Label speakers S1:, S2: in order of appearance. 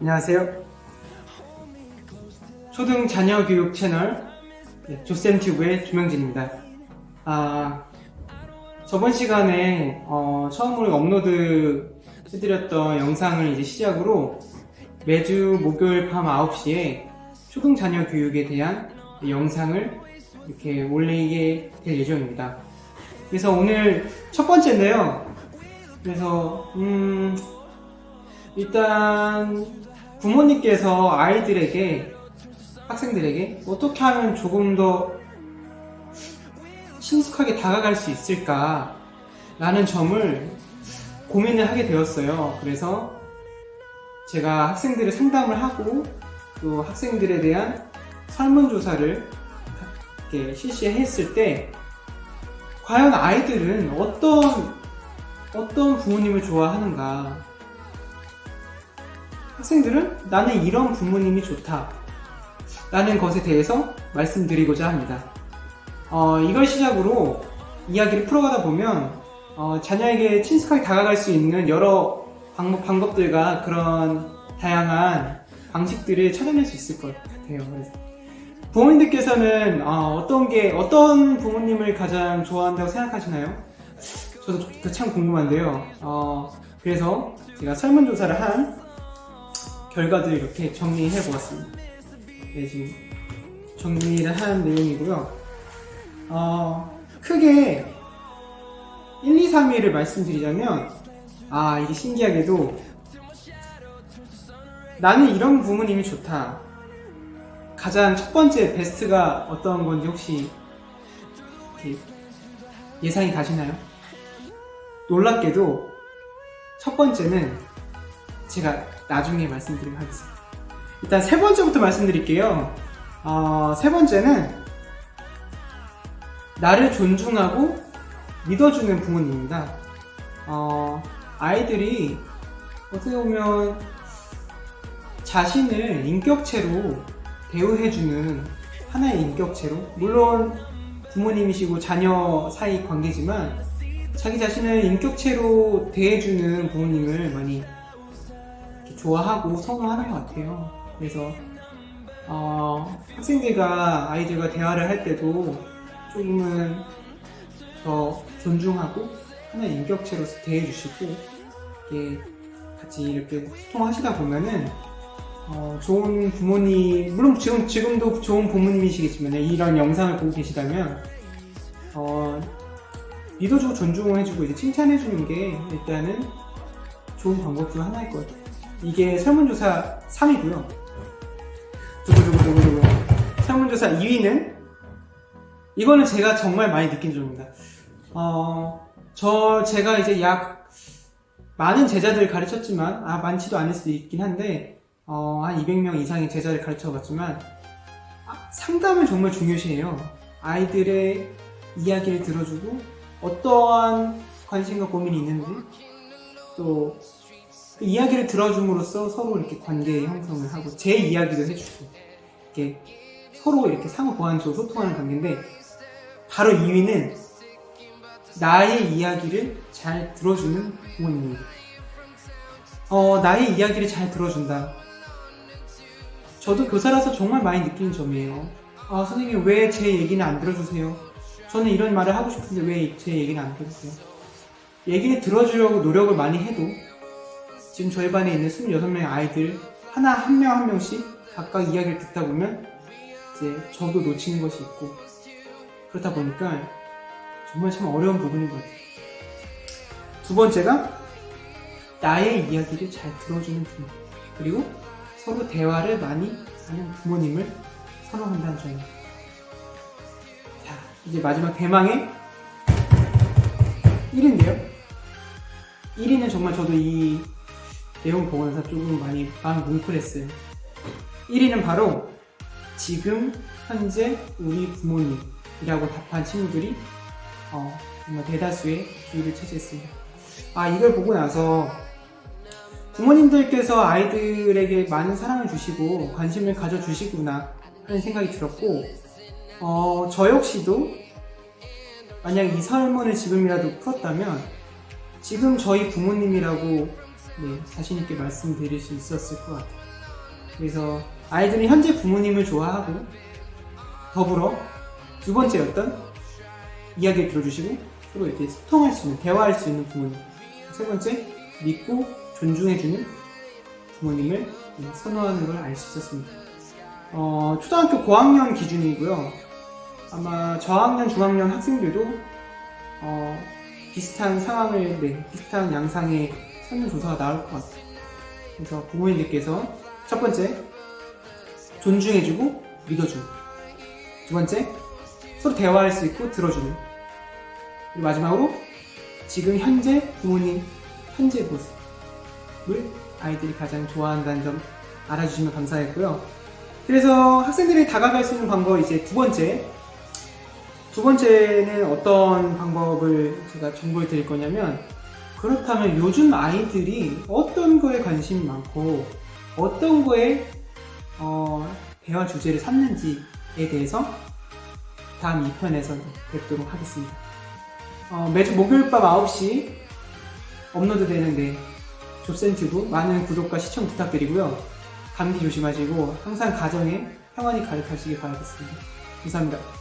S1: 안녕하세요. 초등 자녀 교육 채널 네, 조쌤 튜브의 김영진입니다. 아, 저번 시간에 어, 처음으로 업로드 해드렸던 영상을 이제 시작으로 매주 목요일 밤 9시에 초등 자녀 교육에 대한 영상을 이렇게 올리게 될 예정입니다. 그래서 오늘 첫 번째인데요. 그래서 음, 일단 부모님께서 아이들에게 학생들에게 어떻게 하면 조금 더 친숙하게 다가갈 수 있을까 라는 점을 고민을 하게 되었어요. 그래서 제가 학생들을 상담을 하고 또 학생들에 대한 설문조사를 이렇게 실시했을 때 과연 아이들은 어떤 어떤 부모님을 좋아하는가 학생들은 나는 이런 부모님이 좋다 라는 것에 대해서 말씀드리고자 합니다. 어, 이걸 시작으로 이야기를 풀어가다 보면 어, 자녀에게 친숙하게 다가갈 수 있는 여러 방법, 방법들과 그런 다양한 방식들을 찾아낼 수 있을 것 같아요. 부모님들께서는 어, 떤 게, 어떤 부모님을 가장 좋아한다고 생각하시나요? 저도 그참 궁금한데요. 어, 그래서 제가 설문조사를 한 결과들을 이렇게 정리해 보았습니다. 네, 지금 정리를 한 내용이고요. 어, 크게 1, 2, 3위를 말씀드리자면, 아, 이게 신기하게도 나는 이런 부모님이 좋다. 가장 첫 번째 베스트가 어떤 건지 혹시 예상이 가시나요? 놀랍게도 첫 번째는 제가 나중에 말씀드리도록 하겠습니다. 일단 세 번째부터 말씀드릴게요. 어, 세 번째는 나를 존중하고 믿어주는 부모님입니다. 어, 아이들이 어떻게 보면 자신을 인격체로 대우해주는 하나의 인격체로 물론 부모님이시고 자녀 사이 관계지만 자기 자신을 인격체로 대해주는 부모님을 많이 좋아하고 선호하는 것 같아요. 그래서 어, 학생들과 아이들과 대화를 할 때도 조금은 더 존중하고 하나의 인격체로서 대해주시고 이렇게 같이 이렇게 소통하시다 보면은 어, 좋은 부모님 물론 지금 지금도 좋은 부모님이시겠지만 이런 영상을 보고 계시다면 어, 믿어주고 존중해주고 이제 칭찬해주는 게 일단은 좋은 방법 중 하나일 것 같아요. 이게 설문조사 3위고요. 두구두구두구두구. 설문조사 2위는 이거는 제가 정말 많이 느낀 점입니다. 어, 저 제가 이제 약 많은 제자들을 가르쳤지만 아 많지도 않을 수도 있긴 한데 어, 한 200명 이상의 제자를 가르쳐봤지만 아, 상담을 정말 중요시해요. 아이들의 이야기를 들어주고 어떠한 관심과 고민이 있는지 또 그 이야기를 들어줌으로써 서로 이렇게 관계 형성을 하고 제 이야기도 해주고 이렇게 서로 이렇게 상호 보완적으로 소통하는 관계인데 바로 2위는 나의 이야기를 잘 들어주는 부모님입니다. 어, 나의 이야기를 잘 들어준다. 저도 교사라서 정말 많이 느끼는 점이에요. 아, 선생님 왜 제 얘기는 안 들어주세요? 저는 이런 말을 하고 싶은데 왜 제 얘기는 안 들어주세요? 얘기를 들어주려고 노력을 많이 해도 지금 저희 반에 있는 26명의 아이들 하나 한 명 한 명씩 각각 이야기를 듣다 보면 이제 저도 놓치는 것이 있고 그렇다 보니까 정말 참 어려운 부분인 것 같아요. 두 번째가 나의 이야기를 잘 들어주는 부모 그리고 서로 대화를 많이 하는 부모님을 선호한다는 점입니다. 자 이제 마지막 대망의 1위인데요. 1위는 정말 저도 이 내용 보면서 조금 많이 마음 뭉클했어요. 1위는 바로 지금 현재 우리 부모님이라고 답한 친구들이 어, 정말 대다수의 비율을 차지했습니다. 아 이걸 보고 나서 부모님들께서 아이들에게 많은 사랑을 주시고 관심을 가져주시구나 하는 생각이 들었고 어, 저 역시도 만약 이 설문을 지금이라도 풀었다면 지금 저희 부모님이라고 네, 자신있게 말씀드릴 수 있었을 것 같아요. 그래서 아이들은 현재 부모님을 좋아하고 더불어 두 번째 어떤 이야기를 들어주시고 서로 이렇게 소통할 수 있는 대화할 수 있는 부모님 세 번째 믿고 존중해주는 부모님을 선호하는 걸 알 수 있었습니다. 어, 초등학교 고학년 기준이고요. 아마 저학년, 중학년 학생들도 어, 비슷한 상황을, 네, 비슷한 양상의 설문조사가 나올 것 같아요. 그래서 부모님들께서 첫 번째, 존중해주고 믿어주는. 두 번째, 서로 대화할 수 있고 들어주는. 그리고 마지막으로, 지금 현재 부모님 현재 모습을 아이들이 가장 좋아한다는 점 알아주시면 감사하겠고요. 그래서 학생들이 다가갈 수 있는 방법 이제 두 번째. 두 번째는 어떤 방법을 제가 정보를 드릴 거냐면 그렇다면 요즘 아이들이 어떤 거에 관심이 많고 어떤 거에 어, 대화 주제를 삼는지에 대해서 다음 2편에서 뵙도록 하겠습니다. 어, 매주 목요일 밤 9시 업로드 되는데 조센튜브 많은 구독과 시청 부탁드리고요. 감기 조심하시고 항상 가정에 평안히 가득하시길 바라겠습니다. 감사합니다.